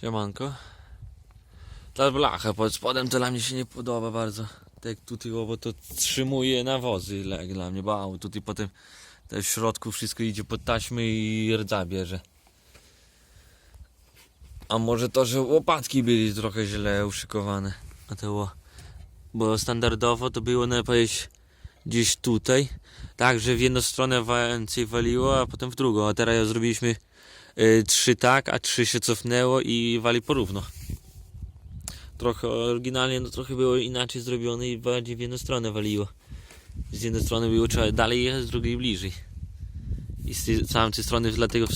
Siemanko. Ta blacha pod spodem to dla mnie się nie podoba bardzo. Tak jak tutaj, bo to trzymuje nawozy jak dla mnie, bo tutaj potem te w środku wszystko idzie pod taśmy i rdza bierze. A może to, że łopatki byli trochę źle uszykowane. A to było, bo standardowo to było na powiedzieć gdzieś tutaj, tak, że w jedną stronę więcej waliło, a potem w drugą. A teraz zrobiliśmy y, trzy tak, a trzy się cofnęło i wali porówno. Trochę oryginalnie, no trochę było inaczej zrobione i bardziej w jedną stronę waliło. Z jednej strony było trzeba dalej jechać, z drugiej bliżej. I z tej całej tej strony dlatego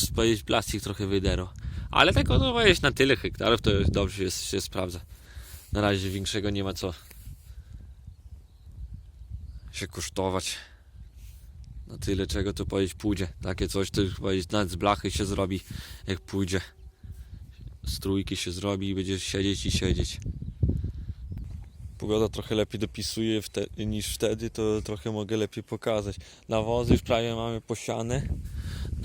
plastik trochę wyderał. Ale tak no na tyle hektarów, to dobrze jest, się sprawdza. Na razie większego nie ma co się kosztować. Na tyle czego to powiedzieć pójdzie. Takie coś to powiedzieć nawet z blachy się zrobi jak pójdzie. Z trójki się zrobi i będziesz siedzieć i siedzieć. Pogoda trochę lepiej dopisuje wtedy, niż wtedy, to trochę mogę lepiej pokazać. Nawozy już prawie mamy posiane.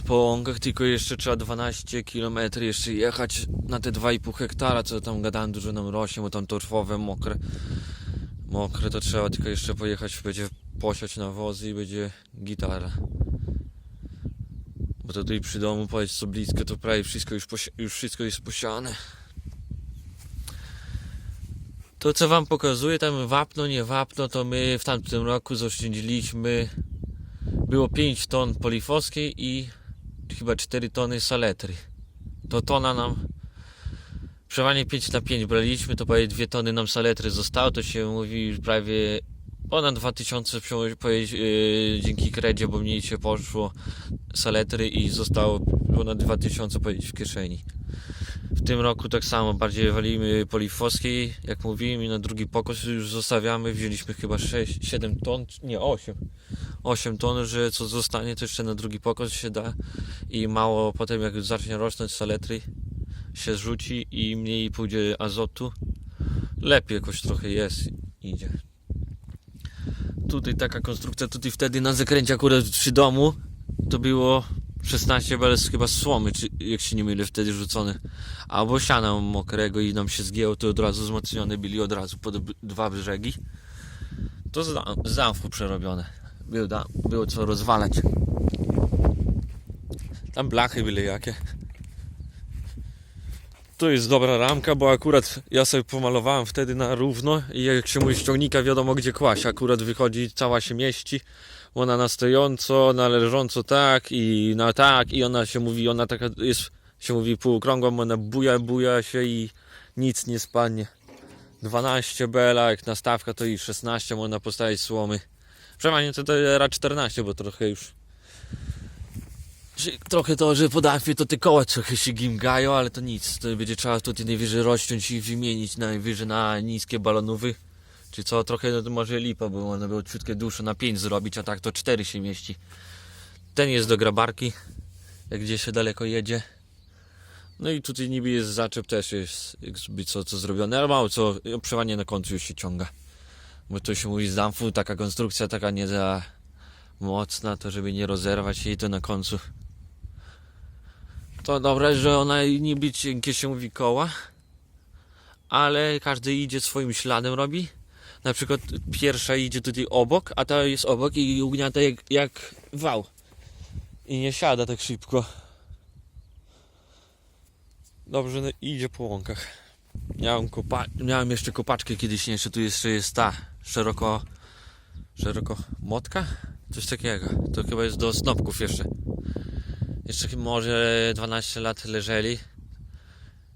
Po łąkach tylko jeszcze trzeba 12 km jeszcze jechać na te 2,5 hektara, co tam gadałem, dużo nam rośnie, bo tam torfowe, mokre. Mokre to trzeba tylko jeszcze pojechać, będzie posiać nawozy i będzie gitara. Bo tutaj przy domu, powiedz co blisko, to prawie wszystko już, już wszystko jest posiane. To co wam pokazuję, tam wapno, nie wapno, to my w tamtym roku zaoszczędziliśmy było 5 ton polifowskiej i chyba 4 tony saletry. To tona nam przeważnie 5 na 5 braliśmy, to prawie 2 tony nam saletry zostało, to się mówi prawie ponad 2000 przy- powiedzieć, yy, dzięki kredzie, bo mniej się poszło saletry i zostało ponad 2000 powiedzieć w kieszeni. W tym roku tak samo, bardziej walimy polifowskiej, jak mówiłem i na drugi pokos już zostawiamy, wzięliśmy chyba 6, 7 ton, nie 8. 8 ton, że co zostanie to jeszcze na drugi pokos się da i mało potem jak zacznie rosnąć saletry się zrzuci i mniej pójdzie azotu? Lepiej jakoś trochę jest idzie. Tutaj taka konstrukcja tutaj wtedy na zakręcie akurat przy domu to było 16 belek chyba słomy czy jak się nie mylę wtedy rzucone albo siana mokrego i nam się zgięło to od razu wzmocnione byli od razu pod dwa brzegi. To z, dam- z damfu przerobione. Było, było co rozwalać. Tam blachy były jakie to jest dobra ramka, bo akurat ja sobie pomalowałem wtedy na równo i jak się mówi ściągnika wiadomo gdzie kłaść. Akurat wychodzi, cała się mieści. Ona na stojąco, na leżąco tak i na tak i ona się mówi, ona taka jest, się mówi półokrągła, ona buja, buja się i nic nie spadnie. 12 bela, jak nastawka to i 16 można postawić słomy. Przeważnie to teraz 14, bo trochę już Trochę to, że po dachwie to te koła trochę się gimgają, ale to nic. To będzie trzeba tutaj najwyżej rozciąć i wymienić najwyżej na niskie balonówy. Czy co, trochę no to może lipa, bo one było ciutkie dusze na 5 zrobić, a tak to 4 się mieści. Ten jest do grabarki, jak gdzieś się daleko jedzie. No i tutaj niby jest zaczep też jest jakby co, co zrobione, ale mało co, przeważnie na końcu już się ciąga. Bo to się mówi z damfu, taka konstrukcja taka nie za mocna, to żeby nie rozerwać jej to na końcu. To dobre, że ona niby cienkie się mówi koła, ale każdy idzie swoim śladem robi. Na przykład pierwsza idzie tutaj obok, a ta jest obok i ugniata jak, jak wał. I nie siada tak szybko. Dobrze no, idzie po łąkach. Miałem, kopa- miałem jeszcze kopaczkę kiedyś, nie, jeszcze tu jeszcze jest ta szeroko, szeroko motka? Coś takiego. To chyba jest do snopków jeszcze. Jeszcze może 12 lat leżeli.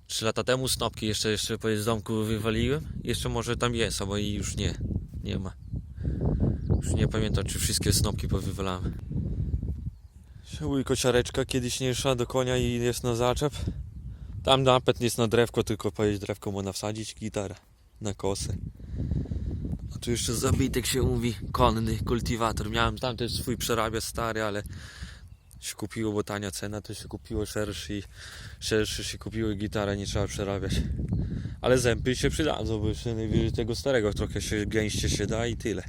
3 lata temu snopki jeszcze, jeszcze po z domku wywaliłem. Jeszcze może tam jest, albo i już nie. Nie ma. Już nie pamiętam, czy wszystkie snopki powywalałem. Siły kosiareczka kiedyś nie szła do konia i jest na zaczep. Tam napęd jest na drewko, tylko powiedzieć drewko można wsadzić, gitara na kosę. A tu jeszcze zabitek się mówi, konny kultywator. Miałem tamten swój przerabia stary, ale się kupiło, bo tania cena, to się kupiło szerszy szerszy się kupiło i gitarę nie trzeba przerabiać. Ale zęby się przydadzą, bo jeszcze najwyżej tego starego trochę się gęście się da i tyle.